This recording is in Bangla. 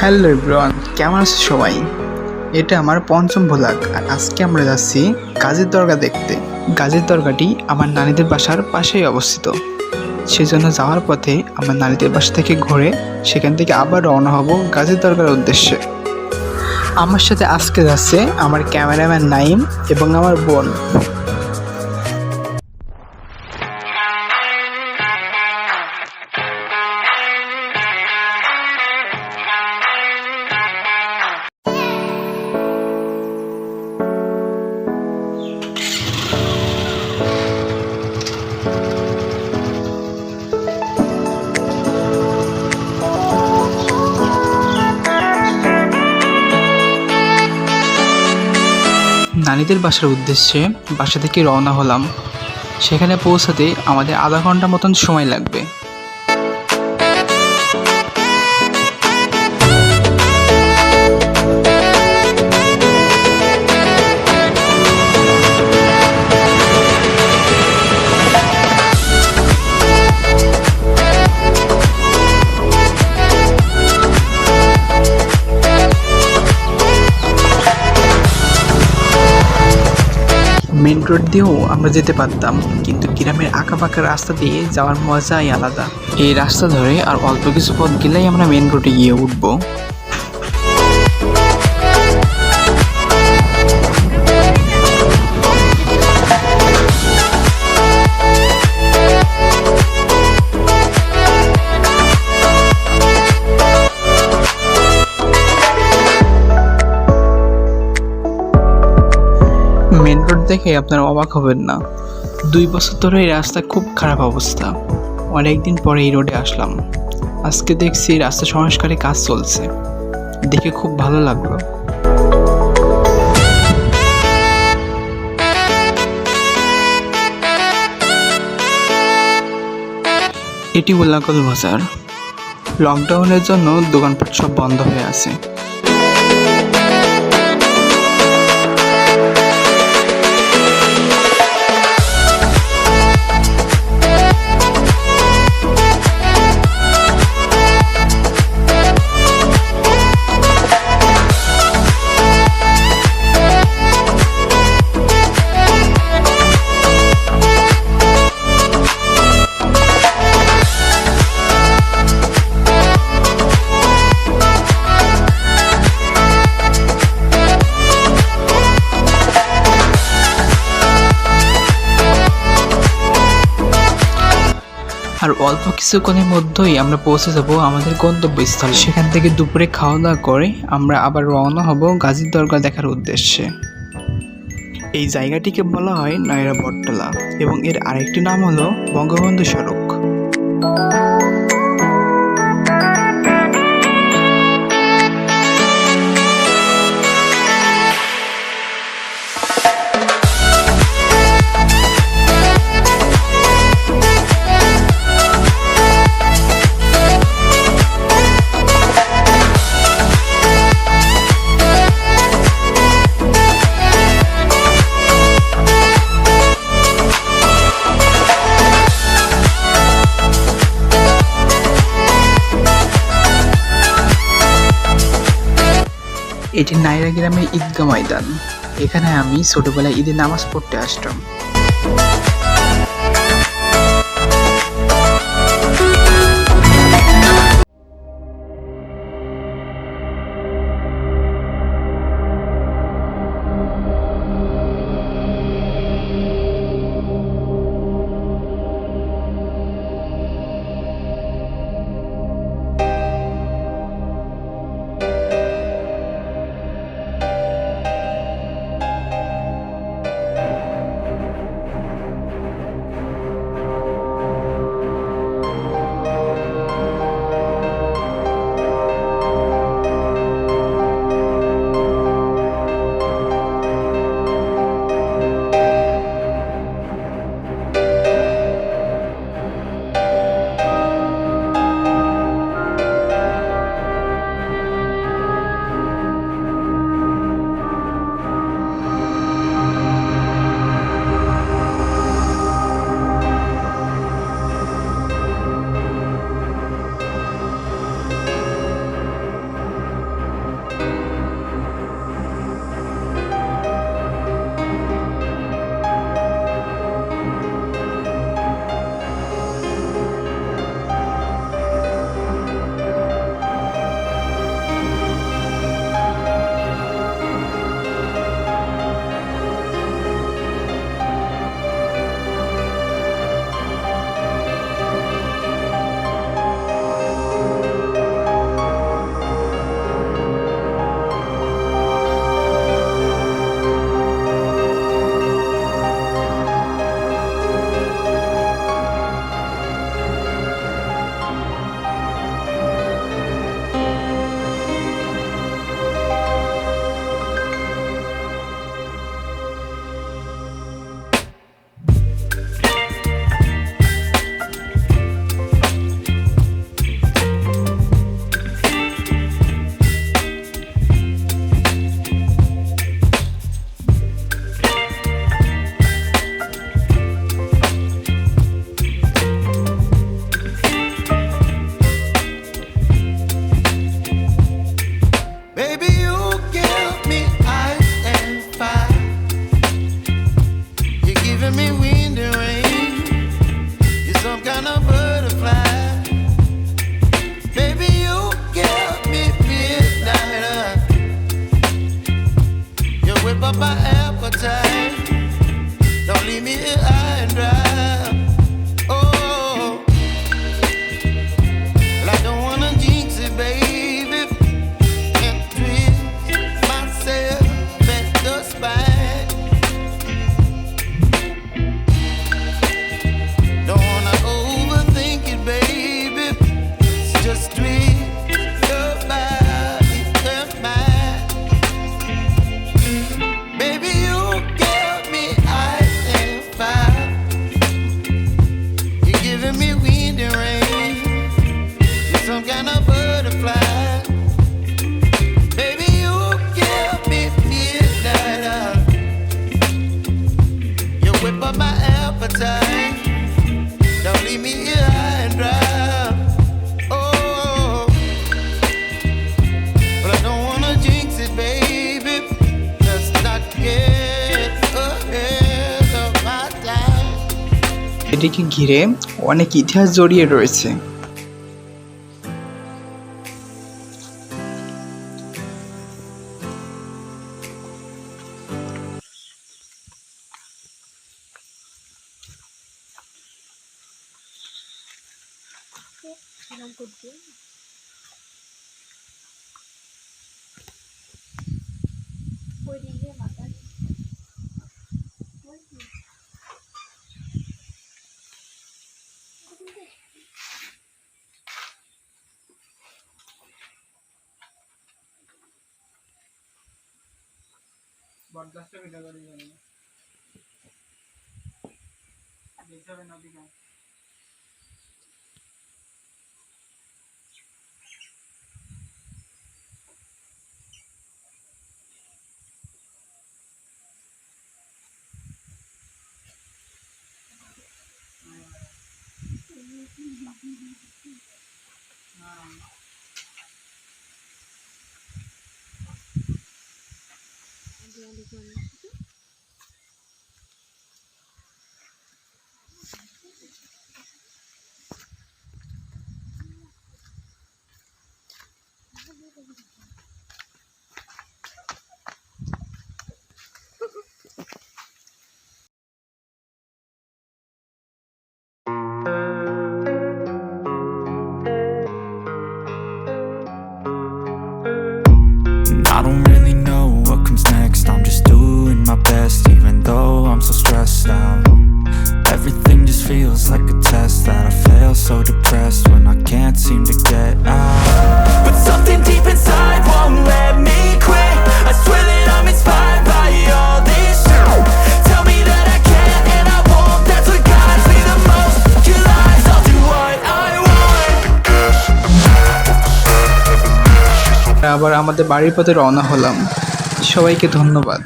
হ্যালো এভরিওয়ান, কেমন আছে সবাই? এটা আমার পঞ্চম ভ্লগ আর আজকে আমরা যাচ্ছি গাজীর দরগা দেখতে। গাজীর দরগাটি আমার নানীদের বাসার পাশেই অবস্থিত। সেজন্য যাওয়ার পথে আমার নানীদের বাসা থেকে ঘুরে সেখান থেকে আবার রওনা হব গাজীর দরগার উদ্দেশ্যে। আমার সাথে আজকে যাচ্ছে আমার ক্যামেরাম্যান নাইম এবং আমার বোন। নানীদের বাসার উদ্দেশ্যে বাসা থেকে রওনা হলাম। সেখানে পৌঁছাতে আমাদের আধা ঘণ্টা মতন সময় লাগবে। রোড দিয়েও আমরা যেতে পারতাম, কিন্তু গ্রামের আঁকাবাঁকা রাস্তা দিয়ে যাওয়ার মজাই আলাদা। এই রাস্তা ধরে আর অল্প কিছু পথ গেলেই আমরা মেন রোডে গিয়ে উঠবো। দেখে আপনারা অবাক হবেন না। দুই বছর ধরে এই রাস্তা খুব খারাপ অবস্থা। অনেকদিন পরে এই রোডে আসলাম। আজকে দেখছি রাস্তা সংস্কারে কাজ চলছে। দেখে খুব ভালো লাগল। এটি উল্লাকল বাজার। লকডাউনের জন্য দোকানপাট সব বন্ধ হয়ে আছে। আর অল্প কিছুক্ষণের মধ্যেই আমরা পৌঁছে যাব আমাদের গন্তব্যস্থলে। সেখান থেকে দুপুরে খাওয়া দাওয়া করে আমরা আবার রওনা হব গাজীর দরগা দেখার উদ্দেশ্যে। এই জায়গাটিকে বলা হয় নয়রা বটতলা এবং এর আরেকটি নাম হলো বঙ্গবন্ধু সড়ক। এটি নাইরা গ্রামের ঈদগা ময়দান। এখানে আমি ছোটবেলায় ঈদের নামাজ পড়তে আসতাম। মন্দিরটিকে ঘিরে অনেক ইতিহাস জড়িয়ে রয়েছে Thank you. বট গাছটা কেটে যাবে দেখতে হবে নদী গাছ আবার আমাদের বাড়ির পথে রওনা হলাম। সবাইকে ধন্যবাদ।